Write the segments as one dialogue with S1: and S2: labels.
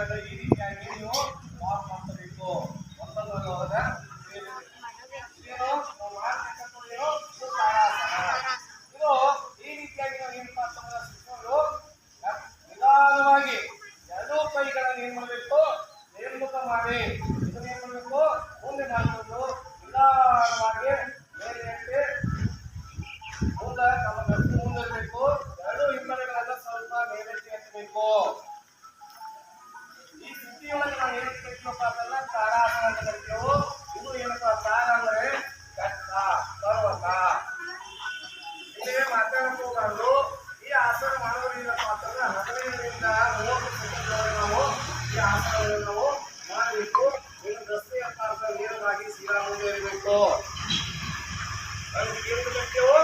S1: ಕೈಗಳನ್ನ ಈ ರೀತಿಯಾಗಿ ನೇರವಾಗಿ ಸೀದಾ ಮುಂದೆ ಇರಬೇಕು ಅದಕ್ಕೆ ಏನು ಕರಿತೀವೋ?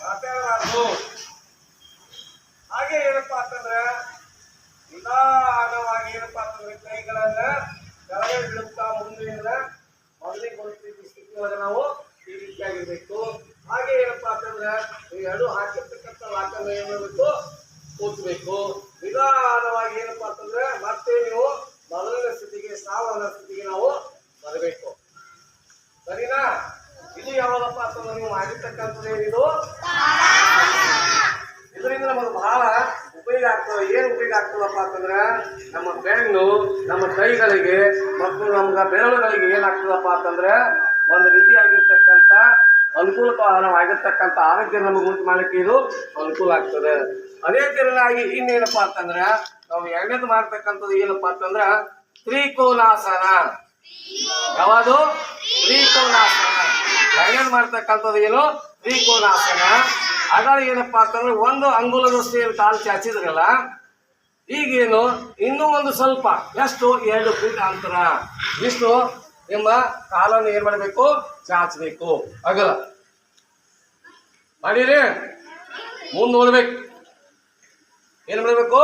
S1: ಮಾತಾಡಬಾರ್ದು ಹಾಗೆ ಏನಪ್ಪಾ ಅಂತಂದ್ರೆ, ನಿಧಾನವಾಗಿ ಏನಪ್ಪಾ ಅಂತಂದ್ರೆ ಕೈಗಳನ್ನ ಕೆಳಗೆ ಬೀಳುತ್ತಾ ಮುಂದೆಯಿಂದ ಮೊದಲಿಗೆ ಕೊಡ್ತಿದ್ದ ಸ್ಥಿತಿ ಒಳಗೆ ನಾವು ಈ ರೀತಿಯಾಗಿರ್ಬೇಕು ಹಾಗೆ ಏನಪ್ಪಾ ಅಂತಂದ್ರೆ ಎರಡು ಹಾಕಿರ್ತಕ್ಕಂಥ ಏನ್ ಮಾಡಬೇಕು ಕೂತ್ಬೇಕು ನಿಧಾನವಾಗಿ ಏನಪ್ಪಾ ಅಂತಂದ್ರೆ, ಮತ್ತೆ ನೀವು ಮೊದಲನೇ ಸ್ಥಿತಿಗೆ ಸಾವಯವ ಸ್ಥಿತಿಗೆ ನಾವು ಬರಬೇಕು. ಸರಿನಾ? ಇದು ಯಾವಾಗಪ್ಪ ಅಂತಂದ್ರೆ ನೀವು ಮಾಡಿರ್ತಕ್ಕಂಥದ್ದು ಏನಿದು? ಇದರಿಂದ ನಮಗೆ ಬಹಳ ಉಪಯೋಗ ಆಗ್ತದೆ. ಏನು ಉಪಯೋಗ ಆಗ್ತದಪ್ಪ ಅಂತಂದ್ರೆ, ನಮ್ಮ ಬೆನ್ನು, ನಮ್ಮ ಕೈಗಳಿಗೆ ಮತ್ತು ನಮ್ಗೆ ಬೆರಳುಗಳಿಗೆ ಏನಾಗ್ತದಪ್ಪ ಅಂತಂದ್ರೆ, ಒಂದು ರೀತಿಯಾಗಿರ್ತಕ್ಕಂಥ ಅನುಕೂಲಕರವಾಗಿರ್ತಕ್ಕಂಥ ಆರೋಗ್ಯ ನಮಗೆ ಉಂಟು ಮಾಡಲಿಕ್ಕೆ ಇದು ಅನುಕೂಲ ಆಗ್ತದೆ. ಅದೇ ತೆರನಾಗಿ ಇನ್ನೇನಪ್ಪ ಅಂತಂದ್ರೆ ನಾವು ಎರಡನೇದು ಮಾಡ್ತಕ್ಕಂಥದ್ದು ಏನಪ್ಪಾ ಅಂತಂದ್ರೆ ತ್ರಿಕೋನಾಸನ. ಯಾವುದು? ತ್ರಿಕೋನಾಸನ. ಎರಡನೇದು ಮಾಡ್ತಕ್ಕಂಥದ್ದು ಏನು? ತ್ರಿಕೋನಾಸನ. ಅದರ ಏನಪ್ಪಾ ಅಂತಂದ್ರೆ ಒಂದು ಅಂಗುಲದಷ್ಟು ಏನು ಕಾಲು ಚಾಚಿದ್ರಲ್ಲ, ಈಗೇನು? ಇನ್ನೂ ಒಂದು ಸ್ವಲ್ಪ, ಎಷ್ಟು? ಎರಡು ಫೀಟ್ ಅಂತರ. ಇಷ್ಟು ನಿಮ್ಮ ಕಾಲನ್ನು ಏನ್ ಮಾಡಬೇಕು? ಚಾಚಬೇಕು. ಅಗಲ ಮಾಡಿರಿ? ಮುಂದೆ ನೋಡ್ಬೇಕು. ಏನ್ ಮಾಡಬೇಕು?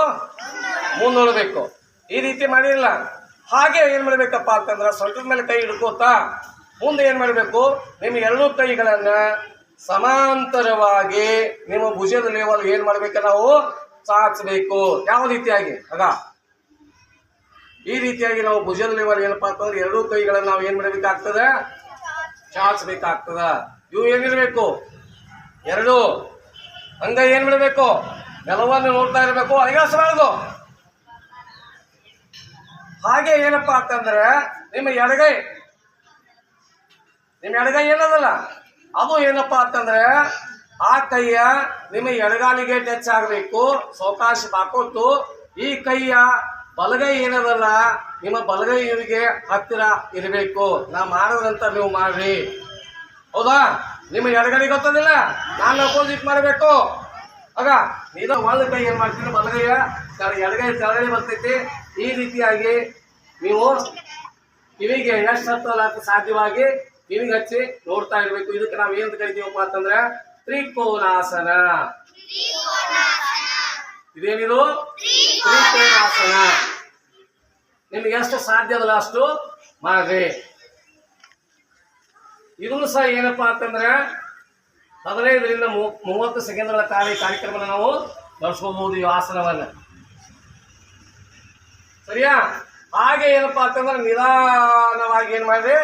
S1: ಮುಂದೆ ನೋಡ್ಬೇಕು ಈ ರೀತಿ ಮಾಡಿರಲ್ಲ ಹಾಗೆ ಏನು ಮಾಡಬೇಕಪ್ಪ ಅಂತಂದ್ರೆ ಸೊಂಟದ ಮೇಲೆ ಕೈ ಹಿಡ್ಕೋತಾ ಮುಂದೆ ಏನು ಮಾಡಬೇಕು? ನಿಮ್ಮ ಎರಡೂ ಕೈಗಳನ್ನು ಸಮಾಂತರವಾಗಿ ನಿಮ್ಮ ಭುಜದ ಲೆವೆಲ್ ಏನು ಮಾಡಬೇಕು ನಾವು? ಚಾಚಬೇಕು. ಯಾವ ರೀತಿಯಾಗಿ? ಅದ ಈ ರೀತಿಯಾಗಿ ನಾವು ಭುಜದ ಲೇವಲ್ ಏನಪ್ಪಾ ಅಂತಂದ್ರೆ ಎರಡೂ ಕೈಗಳನ್ನು ನಾವು ಏನು ಮಾಡಬೇಕಾಗ್ತದೆ? ಚಾಚಬೇಕಾಗ್ತದ. ಇವು ಏನಿರ್ಬೇಕು? ಎರಡು. ಹಂಗ ಏನು ಮಾಡಬೇಕು? ನೆಲವನ್ನು ನೋಡ್ತಾ ಇರಬೇಕು. ಅಲಗಾಸಬಾರ್ದು ಹಾಗೆ ಏನಪ್ಪ ಅಂತಂದ್ರೆ, ನಿಮ್ಮ ಎಡಗೈ ನಿಮ್ಮ ಎಡಗೈ ಏನದಲ್ಲ? ಅದು ಏನಪ್ಪ ಅಂತಂದ್ರೆ, ಆ ಕೈಯ ನಿಮ್ಮ ಎಡಗಾಲಿಗೆ ಟಚ್ ಆಗಬೇಕು, ಸೌಕಾಶ ಹಾಕೊಟ್ಟು ಈ ಕೈಯ ಬಲಗೈ ಏನದಲ್ಲ, ನಿಮ್ಮ ಬಲಗೈಗೆ ಹತ್ತಿರ ಇರಬೇಕು. ನಾ ಮಾಡೋದಂತ ನೀವು ಮಾಡ್ರಿ. ಹೌದಾ? ನಿಮ್ಮ ಎಡಗಡೆ ಗೊತ್ತದಿಲ್ಲ? ನಾನು ಅಪೋಸಿಟ್ ಮಾಡಬೇಕು. ಆಗ, ನೀನು ಒಳ್ಳೆ ಕೈ ಏನು ಮಾಡ್ತೀನಿ ಬಲಗೈಯ, ಎಡಗೈ ಕೆಳಗಡೆ ಬರ್ತೈತಿ. ಈ ರೀತಿಯಾಗಿ ನೀವು ಕಿವಿಗೆ ಎಷ್ಟು ಹತ್ತಲಾಕ ಸಾಧ್ಯವಾಗಿ ಕಿವಿಗೆ ಹಚ್ಚಿ ನೋಡ್ತಾ ಇರಬೇಕು. ಇದಕ್ಕೆ ನಾವು ಏನು ಕರಿತೀವಪ್ಪ ಅಂತಂದ್ರೆ ತ್ರಿಕೋನಾಸನ. ಇದೇನಿದು? ತ್ರಿಕೋನಾಸನ. ನಿಮ್ಗೆ ಎಷ್ಟು ಸಾಧ್ಯ ಅದಲ್ಲ ಅಷ್ಟು? ಮಾಡ್ರಿ. ಇದನ್ನು ಸಹ ಏನಪ್ಪಾ ಅಂತಂದ್ರೆ ಹದಿನೈದರಿಂದ ಮೂವತ್ತು ಸೆಕೆಂಡ್ಗಳ ಕಾಲ ಈ ಕಾರ್ಯಕ್ರಮನ ನಾವು ನಡೆಸ್ಕೋಬಹುದು ಈ ಆಸನವನ್ನ. ಸರಿಯಾ? ಹಾಗೆ ಏನಪ್ಪಾ ಅಂತಂದ್ರೆ ನಿಧಾನವಾಗಿ ಏನು ಮಾಡ್ರಿ?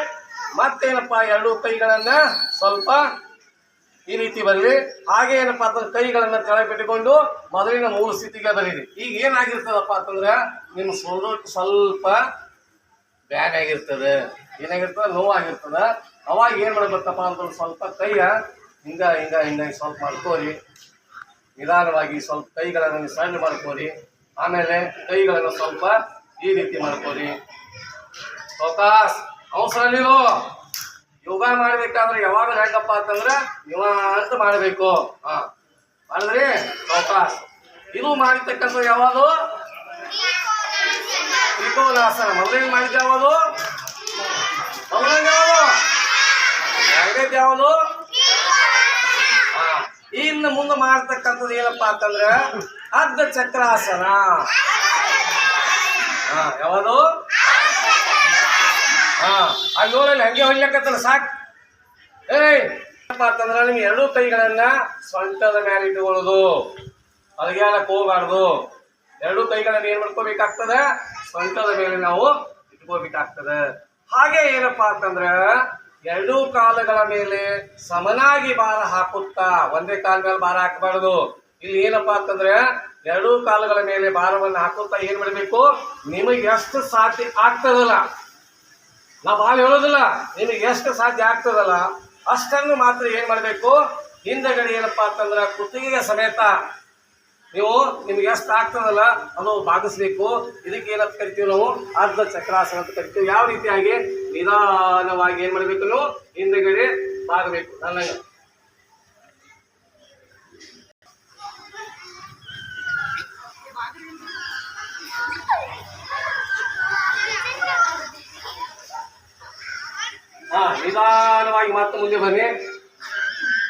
S1: ಮತ್ತೇನಪ್ಪ ಎರಡು ಕೈಗಳನ್ನು ಸ್ವಲ್ಪ ಈ ರೀತಿ ಬರಲಿ ಹಾಗೆ ಏನಪ್ಪಾ ಅಂತಂದ್ರೆ ಕೈಗಳನ್ನು ಕೆಳಗಿಟ್ಟುಕೊಂಡು ಮೊದಲಿನ ಮೂರು ಸ್ಥಿತಿಗೆ ಬರೀರಿ. ಈಗ ಏನಾಗಿರ್ತದಪ್ಪ ಅಂತಂದ್ರೆ ನಿಮ್ಮ ಸ್ವರೂಪ ಸ್ವಲ್ಪ ಬ್ಯಾಗ್ ಆಗಿರ್ತದೆ, ಏನಾಗಿರ್ತದೆ, ನೋವಾಗಿರ್ತದೆ. ಅವಾಗ ಏನು ಮಾಡಬೇಕಪ್ಪ ಅಂತಂದ್ರೆ ಸ್ವಲ್ಪ ಕೈಯ ಹಿಂಗ ಹಿಂಗ ಹಿಂಗ ಸ್ವಲ್ಪ ಮಾಡ್ಕೋರಿ. ನಿಧಾನವಾಗಿ ಸ್ವಲ್ಪ ಕೈಗಳನ್ನು ಸಣ್ಣ ಮಾಡ್ಕೋರಿ. ಆಮೇಲೆ ಕೈಗಳನ್ನು ಸ್ವಲ್ಪ ಈ ರೀತಿ ಮಾಡ್ಕೋರಿ. ಸೌಕಾಸ್ ಅವಸರ ನೀವು ಯೋಗ ಮಾಡ್ಬೇಕಂದ್ರೆ ಯಾವಾಗ ಹೇಗಪ್ಪ ಅಂತಂದ್ರೆ ನಿವಾಂತ ಮಾಡಬೇಕು. ಹಾ. ಮಾಡಿದ್ರಿ? ಸೌಕಾಸ್. ಇದು ಮಾಡಿರ್ತಕ್ಕಂಥ ಯಾವಾಗ ತ್ರಿಕೋನಾಸನ. ಮೊದಲಿಗೆ ಮಾಡಿದ್ದು ಯಾವುದು? ಯಾವುದು? ಎರಡನೇದು ಯಾವುದು. ಇನ್ನು ಮುಂದೆ ಮಾಡ್ತಕ್ಕಂಥದ್ದು ಏನಪ್ಪಾ ಅಂತಂದ್ರೆ ಅರ್ಧ ಚಕ್ರಾಸನ ಯಾವುದು? ಹಾ ಅಲ್ಲಿ ನೋಡಲ್ಲಿ ಹಂಗೆ ಹೊಯ್ಲಕ್ಕತ್ತಲ್ಲ ಸಾಕು. ಏಯ್ ಅಂತಂದ್ರೆ ನಿಮ್ಗೆ ಎರಡೂ ಕೈಗಳನ್ನ ಸೊಂಟದ ಮೇಲೆ ಇಟ್ಟುಕೊಳ್ಳೋದು. ಅಲ್ಲಿಗೆ ಹೋಗ್ಬಾರ್ದು. ಎರಡು ಕೈಗಳನ್ನ ಏನ್ ಮಾಡ್ಕೋಬೇಕಾಗ್ತದೆ? ಸೊಂಟದ ಮೇಲೆ ನಾವು ಇಟ್ಕೋಬೇಕಾಗ್ತದೆ. ಹಾಗೆ ಏನಪ್ಪಾ ಅಂತಂದ್ರ ಎರಡೂ ಕಾಲುಗಳ ಮೇಲೆ ಸಮನಾಗಿ ಭಾರ ಹಾಕುತ್ತಾ ಒಂದೇ ಕಾಲ ಮೇಲೆ ಭಾರ ಹಾಕಬಾರದು. ಇಲ್ಲಿ ಏನಪ್ಪಾ ಅಂತಂದ್ರೆ ಎರಡೂ ಕಾಲುಗಳ ಮೇಲೆ ಭಾರವನ್ನು ಹಾಕುತ್ತಾ ಏನ್ ಮಾಡಬೇಕು? ನಿಮಗೆ ಎಷ್ಟು ಸಾಧ್ಯ ಆಗ್ತದಲ್ಲ? ನಾ ಭಾಳ ಹೇಳೋದಿಲ್ಲ, ನಿಮಗೆ ಎಷ್ಟು ಸಾಧ್ಯ ಆಗ್ತದಲ್ಲ? ಅಷ್ಟನ್ನು ಮಾತ್ರ ಏನ್ ಮಾಡಬೇಕು? ಹಿಂದಗಡೆ ಏನಪ್ಪ ಅಂತಂದ್ರೆ ಕುತ್ತಿಗೆಗೆ ಸಮೇತ ನೀವು ನಿಮ್ಗೆ ಎಷ್ಟು ಆಗ್ತದಲ್ಲ ಅದು ಭಾಗಿಸ್ಬೇಕು ಇದಕ್ಕೆ ಏನಂತ ಕರಿತೀವಿ ನಾವು? ಅರ್ಧ ಚಕ್ರಾಸನ ಅಂತ ಕರಿತೀವಿ. ಯಾವ ರೀತಿಯಾಗಿ? ನಿಧಾನವಾಗಿ ಏನ್ ಮಾಡ್ಬೇಕು ನೀವು? ಹಿಂದಗಡೆ ಬಾಗಬೇಕು. ನನಗೆ ನಿಧಾನವಾಗಿ ಮತ್ತೆ ಮುಂದೆ ಬನ್ನಿ.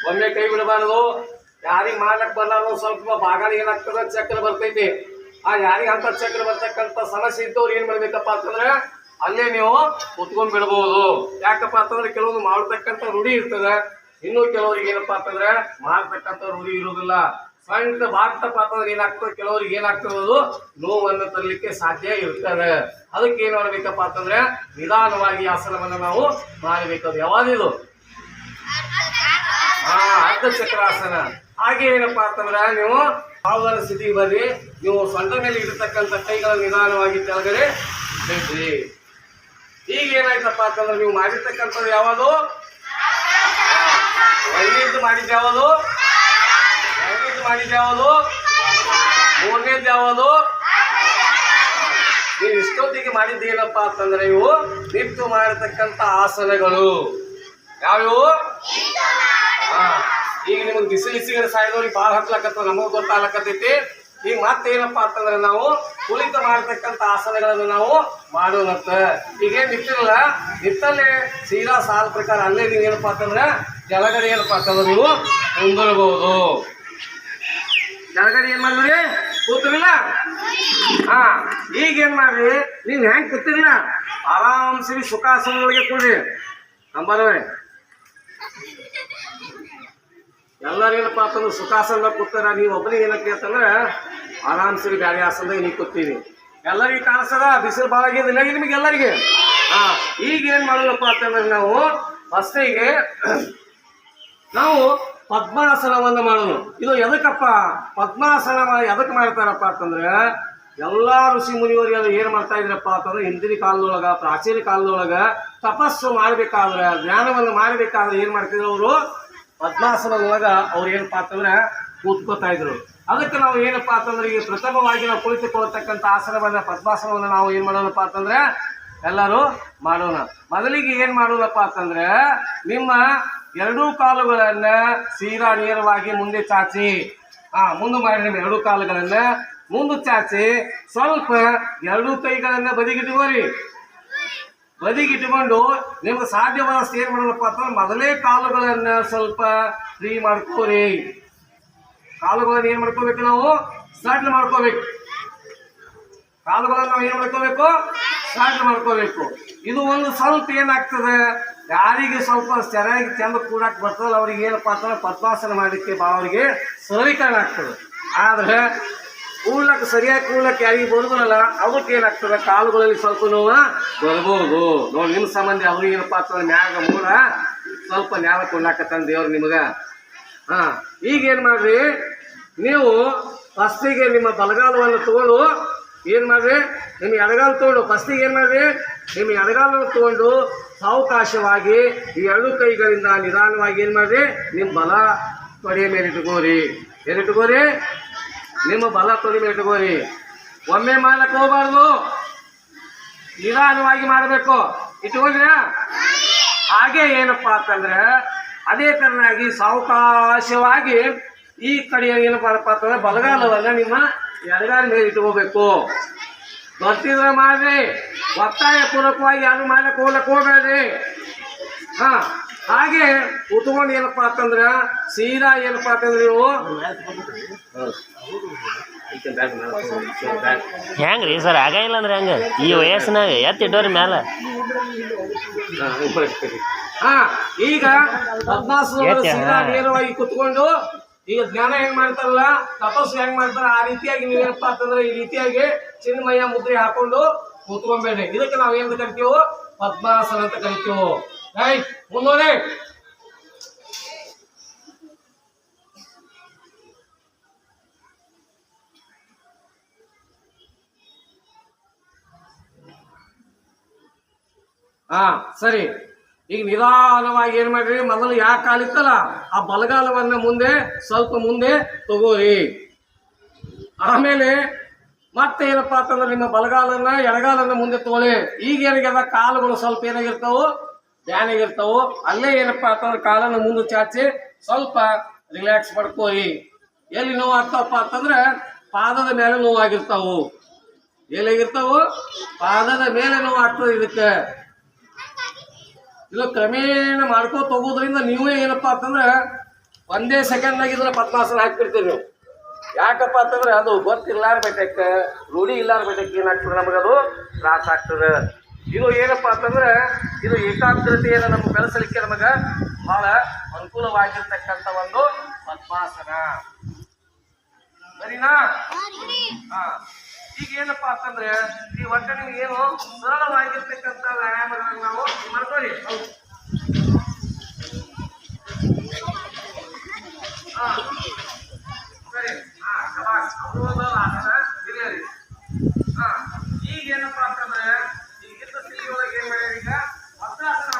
S1: ಒಮ್ಮೆ ಕೈ ಬಿಡಬಾರದು. ಯಾರಿಗೆ ಮಾಡ್ಲಕ್ ಬರಲಾರ ಸ್ವಲ್ಪ ಭಾಗ ಏನಾಗ್ತದೆ ಚಕ್ರ ಬರ್ತೈತಿ. ಆ, ಯಾರಿಗೆ ಅಂತ ಚಕ್ರ ಬರ್ತಕ್ಕಂಥ ಸಮಸ್ಯೆ ಇದ್ದವ್ರು ಏನ್ ಮಾಡ್ಬೇಕಪ್ಪ ಅಂತಂದ್ರೆ, ಅಲ್ಲೇ ನೀವು ಕುತ್ಕೊಂಡ್ ಬಿಡಬಹುದು ಯಾಕಪ್ಪ ಅಂತಂದ್ರೆ ಕೆಲವೊಂದು ಮಾಡ್ತಕ್ಕಂಥ ರೂಢಿ ಇರ್ತದೆ. ಇನ್ನು ಕೆಲವರಿಗೆ ಏನಪ್ಪಾ ಅಂತಂದ್ರೆ, ಮಾಡ್ತಕ್ಕಂಥ ರೂಢಿ ಇರೋದಿಲ್ಲ ಸಣ್ಣ ಬಾಗ್ತಪ್ಪ ಅಂತಂದ್ರೆ ಏನಾಗ್ತದೆ, ಕೆಲವರಿಗೆ ಏನಾಗ್ತದೆ ಅದು ನೋವನ್ನು ತರಲಿಕ್ಕೆ ಸಾಧ್ಯ ಇರ್ತದೆ. ಅದಕ್ಕೆ ಏನು ಮಾಡಬೇಕಪ್ಪ ಅಂತಂದ್ರೆ ನಿಧಾನವಾಗಿ ಆಸನವನ್ನ ನಾವು ಮಾಡಬೇಕು. ಯಾವಾಗಲೂ ಹಾ ಅರ್ಧ ಚಕ್ರಾಸನ ಹಾಗೆ ಏನಪ್ಪಾ ಅಂತಂದ್ರೆ ನೀವು ಪಾವನ ಸ್ಥಿತಿಗೆ ಬರ್ರಿ. ನೀವು ಸೊಂಟ ಮೇಲೆ ಇರತಕ್ಕಂಥ ಕೈಗಳ ನಿಧಾನವಾಗಿ ಕೆಳಗಡೆ ಬಿಡ್ರಿ. ಈಗ ಏನಾಯ್ತಪ್ಪ ಅಂತಂದ್ರೆ ನೀವು ಮಾಡಿರ್ತಕ್ಕಂಥದ್ದು ಯಾವುದು? ಒಂದನೇದ್ದು ಮಾಡಿದ್ದು ಯಾವುದು? ಎರಡನೇದ್ದು ಮಾಡಿದ್ದು ಯಾವುದು? ಮೂರನೇದ್ದು ಯಾವುದು? ನೀವು ಇಷ್ಟೊತ್ತಿಗೆ ಮಾಡಿದ್ದು ಏನಪ್ಪಾ ಅಂತಂದ್ರೆ ಇವು ನಿಂತು ಮಾಡಿರ್ತಕ್ಕಂಥ ಆಸನಗಳು. ಯಾವ್ಯಾವು? ಈಗ ನಿಮಗೆ ಬಿಸಿಲು ಬಿಸಿಲಿಗೆ ಸಾಯ್ದವ್ರಿಗೆ ಭಾಳ ಹತ್ಲಕತ್ತ ನಮಗ್ ಗೊತ್ತಾಗ್ಲಕತ್ತೈತಿ. ಈಗ ಮತ್ತೇನಪ್ಪ ಅಂತಂದ್ರೆ ನಾವು ಕುಳಿತ ಮಾಡತಕ್ಕಂಥ ಆಸನಗಳನ್ನು ನಾವು ಮಾಡೋಣಂತ. ಈಗೇನು ನಿಂತಿರಲ್ಲ ನಿತ್ತಲ್ಲೇ ಸೀದಾ ಸಾಲ ಪ್ರಕಾರ ಅಲ್ಲೇ ನೀವು ಏನಪ್ಪಾ ಅಂತಂದ್ರೆ ಕೆಳಗಡೆ ಏನಪ್ಪ ಅಂತಂದ್ರೆ ನೀವು ಕುಂದಿರಬಹುದು ಕೆಳಗಡೆ ಏನು ಮಾಡಿದ್ರಿ ಕೂತಿರಲಿಲ್ಲ ಹಾ ಈಗ ಏನ್ ಮಾಡ್ರಿ? ನೀವ್ ಹೆಂಗ್ ಆರಾಮ್ ಆರಾಮ್ಸಿ ಸುಖಾಸನಗಳಿಗೆ ಕೂಡ್ರಿ ನಂಬರ್ವೇ? ಎಲ್ಲರಿಗೂ ಅಂತಂದ್ರೆ ಸುಖಾಸನದಾಗ ಕೂತಾರ, ನೀವು ಒಬ್ಬನಿಗೆ ಏನಕ್ಕೆ ಅಂತಂದ್ರೆ ಆರಾಮ್ಸರಿ ಬ್ಯಾರೆ ಆಸನದಾಗ ನೀವು ಕೂತೀವಿ ಎಲ್ಲರಿಗೂ ಕಾಣಿಸ್ತದ? ಬಿಸಿಲು ಭಾಳ ಆಗಿದಿಲ್ಲ ನಿಮಗೆ ಎಲ್ಲರಿಗೆ? ಹಾ ಈಗ ಏನ್ ಮಾಡೋಣಪ್ಪ ಅಂತಂದ್ರೆ ನಾವು ಫಸ್ಟಿಗೆ ನಾವು ಪದ್ಮಾಸನವನ್ನು ಮಾಡೋಣ ಇದು ಎದಕ್ಕಪ್ಪ ಪದ್ಮಾಸನ ಎದಕ್ಕೆ ಮಾಡ್ತಾರಪ್ಪ ಅಂತಂದ್ರೆ, ಎಲ್ಲ ಋಷಿ ಮುನಿಯವರು ಏನು ಮಾಡ್ತಾ ಇದ್ರಪ್ಪ ಅಂತಂದ್ರೆ ಹಿಂದಿನ ಕಾಲದೊಳಗ, ಪ್ರಾಚೀನ ಕಾಲದೊಳಗ ತಪಸ್ಸು ಮಾಡಬೇಕಾದ್ರೆ, ಜ್ಞಾನವನ್ನು ಮಾಡಬೇಕಾದ್ರೆ ಏನು ಮಾಡ್ತಿದ್ರು ಅವರು? ಪದ್ಮಾಸನದೊಳಗ ಅವ್ರು ಏನಪ್ಪ ಅಂತಂದ್ರೆ ಕೂತ್ಕೋತಾ ಇದ್ರು. ಅದಕ್ಕೆ ನಾವು ಏನಪ್ಪ ಅಂತಂದ್ರೆ ಈ ಪ್ರಥಮವಾಗಿ ನಾವು ಕುಳಿತುಕೊಳ್ಳತಕ್ಕಂಥ ಆಸನವನ್ನು, ಪದ್ಮಾಸನವನ್ನು ನಾವು ಏನು ಮಾಡೋಣಪ್ಪ ಅಂತಂದ್ರೆ, ಎಲ್ಲರೂ ಮಾಡೋಣ. ಮೊದಲಿಗೆ ಏನು ಮಾಡೋಣಪ್ಪ ಅಂತಂದ್ರೆ, ನಿಮ್ಮ ಎರಡೂ ಕಾಲುಗಳನ್ನ ಸೀದಾ ನೇರವಾಗಿ ಮುಂದೆ ಚಾಚಿ. ಆ ಮುಂದೆ ಮಾಡಿದ ಎರಡೂ ಕಾಲುಗಳನ್ನ ಮುಂದೆ ಚಾಚಿ. ಸ್ವಲ್ಪ ಎರಡೂ ಕೈಗಳನ್ನ ಬದಿಗಿಟ್ಕೋರಿ ಬದಿಗಿಟ್ಕೊಂಡು ನಿಮ್ಗೆ ಸಾಧ್ಯವಾದಷ್ಟು ಏನ್ ಮಾಡಲಪ್ಪ ಅಂದ್ರೆ ಮೊದಲೇ ಕಾಲುಗಳನ್ನ ಸ್ವಲ್ಪ ಫ್ರೀ ಮಾಡ್ಕೋರಿ. ಕಾಲುಗಳನ್ನ ಏನು ಮಾಡ್ಕೋಬೇಕು ನಾವು? ಸಡ್ಲ್ ಮಾಡ್ಕೋಬೇಕು. ಕಾಲುಗಳನ್ನ ನಾವು ಏನು ಮಾಡ್ಕೋಬೇಕು? ಸ್ಟಾರ್ಟ್ ಮಾಡ್ಕೋಬೇಕು. ಇದು ಒಂದು ಸ್ವಲ್ಪ ಏನಾಗ್ತದೆ? ಯಾರಿಗೆ ಸ್ವಲ್ಪ ಚೆನ್ನಾಗಿ ಚೆಂದ ಕೂಡಕ್ಕೆ ಬರ್ತದಲ್ಲ, ಅವ್ರಿಗೆ ಏನಪ್ಪ ಅಂತಂದ್ರೆ ಪದ್ಮಾಸನ ಮಾಡಲಿಕ್ಕೆ ಬಾ, ಅವರಿಗೆ ಸರಳೀಕರಣ ಆಗ್ತದೆ. ಆದ್ರೆ ಕೂಡ್ಲಕ್ಕೆ ಸರಿಯಾಗಿ ಕೂಡ್ಲಕ್ಕೆ ಯಾರಿಗೆ ಬರೋದಿಲ್ಲ ಅದಕ್ಕೆ ಏನಾಗ್ತದೆ? ಕಾಲುಗಳಲ್ಲಿ ಸ್ವಲ್ಪ ನೋವು ಬರ್ಬೋದು. ನೋಡಿ ನಿಮ್ಮ ಸಂಬಂಧಿ ಅವ್ರಿಗೆ ಏನಪ್ಪ ಅಂತಂದ್ರೆ ಮ್ಯಾಗ ಮೂಲ ಸ್ವಲ್ಪ ನ್ಯಾಯ ಕೊಂಡಾಕತ್ತಾನ ದೇವ್ರು ನಿಮಗೆ. ಹಾ, ಈಗ ಏನು ಮಾಡ್ರಿ? ನೀವು ಫಸ್ಟಿಗೆ ನಿಮ್ಮ ಬಲಗಾಲವನ್ನು ತಗೊಂಡು ಏನು ಮಾಡ್ರಿ? ನಿಮ್ಮ ಎಡಗಾಲ ತಗೊಂಡು, ಫಸ್ಟಿಗೆ ಏನು ಮಾಡ್ರಿ? ನಿಮ್ಮ ಎಡಗಾಲವನ್ನು ತಗೊಂಡು ಸಾವಕಾಶವಾಗಿ ಈ ಎರಡು ಕೈಗಳಿಂದ ನಿಧಾನವಾಗಿ ಏನು ಮಾಡ್ರಿ? ನಿಮ್ಮ ಬಲ ತೊಡೆಯ ಮೇಲೆ ಇಟ್ಕೋರಿ. ಏನಿಟ್ಕೋರಿ? ನಿಮ್ಮ ಬಲ ತೊಡೆ ಮೇಲೆ ಇಟ್ಕೋರಿ. ಒಮ್ಮೆ ಮಾಡಕ್ಕೆ ಹೋಗಬಾರ್ದು. ನಿಧಾನವಾಗಿ ಮಾಡಬೇಕು. ಇಟ್ಕೊಂಡ್ರ? ಹಾಗೆ ಏನಪ್ಪಾ ಅಂತಂದ್ರೆ, ಅದೇ ತರನಾಗಿ ಸಾವಕಾಶವಾಗಿ ಈ ಕಡೆಯ ಏನಪ್ಪ ಅಂತಂದ್ರೆ ಬಲಗಾಲವನ್ನ ನಿಮ್ಮ ಎಡಗಾಲ ಮೇಲೆ ಇಟ್ಕೋಬೇಕು. ಬರ್ತಿದ್ರೆ ಮಾಡ್ರಿ. ಒತ್ತಾಯ ಪೂರ್ವಕವಾಗಿ ಯಾರು ಮಾಡ್ಲಿಕ್ಕೆ ಹೋಗ್ಲಕ್ಕೆ ಹೋಗ್ಬೇಡ್ರಿ. ಹಾ ಹಾಗೆ ಉತ್ಕೊಂಡು ಏನಪ್ಪಾ ಅಂತಂದ್ರ ಸೀದಾ ಏನಪ್ಪಾ ಅಂತಂದ್ರೆ ನೀವು
S2: ಹೆಂಗ್ರಿ ಸರ್ ಆಗ ಇಲ್ಲ ಅಂದ್ರೆ ಹೆಂಗ? ಈ ವಯಸ್ಸಿನಾಗ ಎತ್ತಿ ಇಟ್ಟೋರಿ ಮ್ಯಾಲ.
S1: ಹಾ, ಈಗ ಸೀದಾ. ನೇರವಾಗಿ ಕುತ್ಕೊಂಡು ಈಗ ಜ್ಞಾನ ಹೆಂಗ್ ಮಾಡ್ತಾರಲ್ಲ, ತಪಸ್ಸು ಹೆಂಗ್ ಮಾಡ್ತಾರ, ಆ ರೀತಿಯಾಗಿ ನೀವೇನಪ್ಪ ಅಂತಂದ್ರೆ ಈ ರೀತಿಯಾಗಿ ಚಿನ್ಮಯ ಮುದ್ರೆ ಹಾಕೊಂಡು ಕೂತ್ಕೊಂಬೇಡ್ರಿ. ಇದಕ್ಕೆ ನಾವ್ ಏನ್ ಕರಿತೀವೋ? ಪದ್ಮಾಸನ ಅಂತ ಕರಿತೀವೋ. ರೈಟ್ ಮುಂದೋನೆ ಹಾ ಸರಿ. ಈಗ ನಿಧಾನವಾಗಿ ಏನು ಮಾಡ್ರಿ? ಮೊದಲು ಯಾ ಕಾಲಿತ್ತಲ್ಲ ಆ ಬಲಗಾಲವನ್ನ ಮುಂದೆ, ಸ್ವಲ್ಪ ಮುಂದೆ ತಗೋರಿ. ಆಮೇಲೆ ಮತ್ತೆ ಏನಪ್ಪಾ ಅಂತಂದ್ರೆ ನಿಮ್ಮ ಬಲಗಾಲನ್ನ, ಎಡಗಾಲನ್ನ ಮುಂದೆ ತಗೊಳ್ಳಿ. ಈಗ ಏನಾಗ್ಯದ? ಕಾಲುಗಳು ಸ್ವಲ್ಪ ಏನಾಗಿರ್ತಾವು, ಬ್ಯಾನಾಗಿರ್ತಾವು, ಅಲ್ಲೇ ಏನಪ್ಪ ಅಂತಂದ್ರೆ ಕಾಲನ್ನ ಮುಂದೆ ಚಾಚಿ ಸ್ವಲ್ಪ ರಿಲ್ಯಾಕ್ಸ್ ಮಾಡ್ಕೋರಿ. ಎಲ್ಲಿ ನೋವು ಆಗ್ತಾವಪ್ಪ ಅಂತಂದ್ರೆ ಪಾದದ ಮೇಲೆ ನೋವಾಗಿರ್ತಾವು. ಎಲ್ಲಿಗಿರ್ತಾವು? ಪಾದದ ಮೇಲೆ ನೋವು ಆಗ್ತದೆ ಇದಕ್ಕೆ. ಇದು ಕ್ರಮೇಣ ಮಾಡ್ಕೋತ ಹೋಗೋದ್ರಿಂದ ನೀವೇ ಏನಪ್ಪ ಅಂತಂದ್ರೆ ಒಂದೇ ಸೆಕೆಂಡ್ ಆಗಿದ್ರೆ ಪದ್ಮಾಸನ ಹಾಕ್ತಿರ್ತೀವಿ ನೀವು. ಯಾಕಪ್ಪ ಅಂತಂದ್ರೆ ಅದು ಗೊತ್ತಿಲ್ಲಾರ ಬೆಟ್ಟಕ್ಕೆ ರೂಢಿ ಇಲ್ಲಾರ ಬೆಟ್ಟಕ್ಕೆ ಏನಾಗ್ತದೆ ಅದು? ತ್ರಾಸ ಆಗ್ತದೆ. ಇದು ಏನಪ್ಪ ಅಂತಂದ್ರೆ ಇದು ಏಕಾಗ್ರತೆಯನ್ನು ನಮ್ಗೆ ಬೆಳೆಸಲಿಕ್ಕೆ ನಮಗೆ ಬಹಳ ಅನುಕೂಲವಾಗಿರ್ತಕ್ಕಂಥ ಒಂದು ಪದ್ಮಾಸನ. ಸರಿನಾ? ಹಾ. ಈಗ ಏನಪ್ಪಾ ಅಂತಂದ್ರೆ ಈ ಒಟ್ಟೆ ನಿಮ್ಗೆ ಏನು ಸರಳವಾಗಿರ್ತಕ್ಕಂಥ ವ್ಯಾಯಾಮಗಳನ್ನ ನಾವು ಮಾಡ್ಕೊಳ್ಳಿ. ಹಾ. ಸರಿ. ಹಾ ಆಸನ ಹಿರಿಯರಿ ಹಾ. ಈಗ ಏನಪ್ಪಾ ಅಂತಂದ್ರೆ ಏನ್ ಮಾಡ್ಯಾರ ಈಗ? ಹೆಂಗಪ್ಪ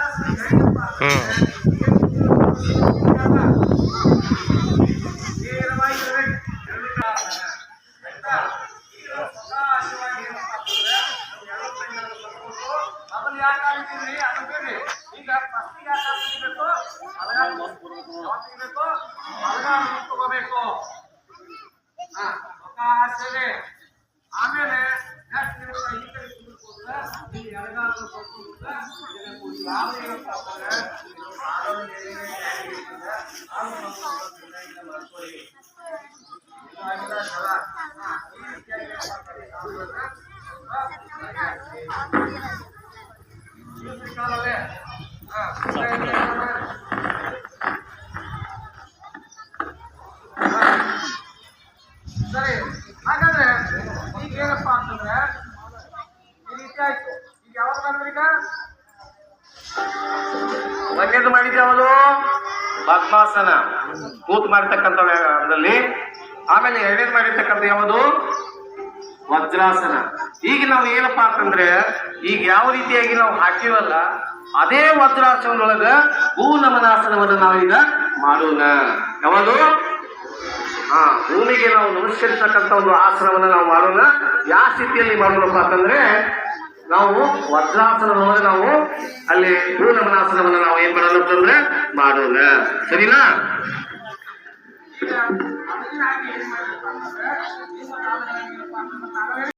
S1: ಅಂತಂದ್ರೆ, ನೇರವಾಗಿರ್ಬೇಕು. ಎರಡು ಕಾಲನ್ನ. ಆಯ್ತಾ? ಈಗ ಸದಾಶಿವಾಗಿ ಏನಪ್ಪಾ ಅಂತಂದ್ರೆ, ನಾವು ಎರಡು ಕೈಗಳನ್ನು ಕಟ್ಕೊಂಡು, ಮೊದಲು ಯಾಕೆ ಆಗಿದ್ದೀವಿ ಅದು ಬೇರೆ. ಈಗ ಫಸ್ಟ್ ಯಾಕೆ ಆಗಿರ್ಬೇಕು ಬಲಗಾಲ ಯಾವಾಗ ತೆಗಿಬೇಕು ಬಲಗಾಲ ತಗೋಬೇಕು ಹಾ ಅವಕಾಶವೇ ಆಮೇಲೆ ನೆಕ್ಸ್ಟ್ ಏನಪ್ಪ ಈ ಕಡೆ ಕುಂದ್ರಿಸ್ಕೊಂಡ್ರೆ, ಈ ಎಡಗಾಲನ್ನು ಕೊಟ್ಕೊಂಡ್ರೆ, ಇದನ್ನ ಕೂಡಿ ಯಾವ ಏನಪ್ಪ ಅಂತಂದ್ರೆ, ಇದು ಕಾಲನ್ನು ಎಳೆಯಲಿಕ್ಕೆ ಆಗಿರ್ತದೆ. ಅದು ಸ್ವಲ್ಪ ಚೆನ್ನಾಗಿ ಮಾಡ್ಕೊಳ್ಳಿ. ಇದು ಆಗಿಲ್ಲ ಸಲ. ಹಾ, ಈ ರೀತಿಯಾಗಿ ಏನಪ್ಪ ಅಂತಂದ್ರೆ, ಕಾಲುಗಳನ್ನ ಸ್ವಲ್ಪ ಈ ಕಾಲಲ್ಲೇ. ಹಾ, ಇದೆ, ಇದೆ, ಇದೆ. ಹಾ. ಸರಿ ಹಾಗಾದ್ರೆ ಈಗ ಏನಪ್ಪಾ ಅಂತಂದ್ರೆ ಪದ್ಮಾಸನ ಕೂತ್ ಮಾಡಿರ್ತಕ್ಕಂಥ ಆಮೇಲೆ ಎರಡನೇದು ಮಾಡಿರ್ತಕ್ಕಂಥ ಯಾವುದು? ವಜ್ರಾಸನ. ಈಗ ನಾವು ಏನಪ್ಪಾ ಅಂತಂದ್ರೆ, ಈಗ ಯಾವ ರೀತಿಯಾಗಿ ನಾವು ಹಾಕಿವಲ್ಲ, ಅದೇ ವಜ್ರಾಸನದೊಳಗ ಭೂ ನಮನಾಸನವನ್ನು ನಾವೀಗ ಮಾಡೋಣ. ಯಾವುದು? ಹಾ, ಭೂಮಿಗೆ ನಾವು ನಮಸ್ಕರಿಸತಕ್ಕಂಥ ಒಂದು ಆಸನವನ್ನು ನಾವು ಮಾಡೋಣ. ಯಾವ ಸ್ಥಿತಿಯಲ್ಲಿ ಮಾಡೋಣಪ್ಪ ಅಂತಂದ್ರೆ ನಾವು ವಜ್ರಾಸನದೊಳಗೆ ನಾವು ಅಲ್ಲಿ ಭೂನಮನಾಸನವನ್ನು ನಾವು ಏನ್ ಮಾಡೋಣ ಅಂತಂದ್ರೆ ಮಾಡೋಣ ಸರಿನಾ?